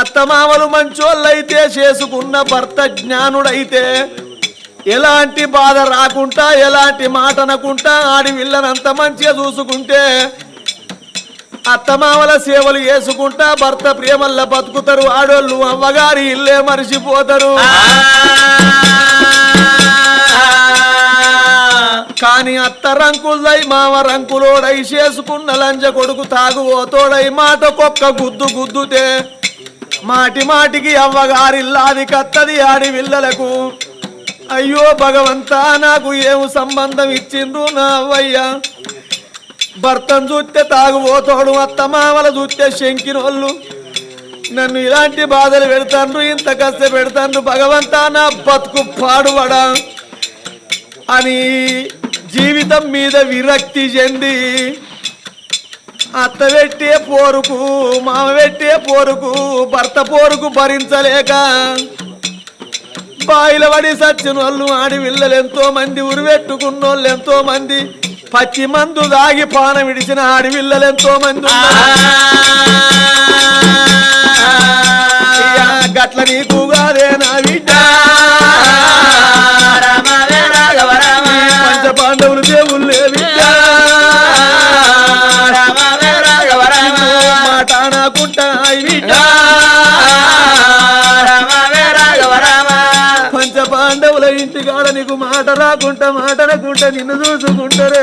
అత్తమామలు మంచోళ్ళైతే చేసుకున్న భర్త జ్ఞానుడైతే ఎలాంటి బాధ రాకుండా ఎలాంటి మాట అనకుండా ఆడి విల్లనంత మంచిగా చూసుకుంటే అత్తమామల సేవలు చేసుకుంటా భర్త ప్రేమల్ల బతుకుతారు. ఆడోళ్ళు అవ్వగారి ఇల్లే మరిచిపోతారు. కాని అత్త రంకులై మామ రంకులోడై చేసుకున్న లంజ కొడుకు తాగుబోతోడై మాటకొక్క గుద్దు గుద్దుతే మాటి మాటికి అవ్వగారిల్లాది కత్తది ఆడి విల్లలకు అయ్యో భగవంతా నాకు ఏమి సంబంధం ఇచ్చిండ్రు నా అవ్వయ్య? భర్తను చూస్తే తాగుబోతోడు అత్తమామల చూస్తే శంకినోళ్ళు. నన్ను ఇలాంటి బాధలు పెడతాను ఇంత కష్ట పెడతాను భగవంతా నా బతుకు పాడువడా? అని జీవితం మీద విరక్తి చెంది అత్త పెట్టే పోరుకు మామ పెట్టే పోరుకు భర్త పోరుకు భరించలేక బాయిల పడి సచ్చిన వాళ్ళు ఆడి పిల్లలు ఎంతో మంది ఉరిపెట్టుకున్న వాళ్ళు ఎంతో మంది పచ్చి మందు దాగి పానం విడిచిన ఆడి పిల్లలు ఎంతో మంది గట్ల నీకు కాదే నా పంచ పాండవులు దేవుళ్ళే పంచ పాండవుల ఇంటికాడ నీకు మాట రాకుంటా మాట రాకుంటా నిన్ను చూసుకుంటారే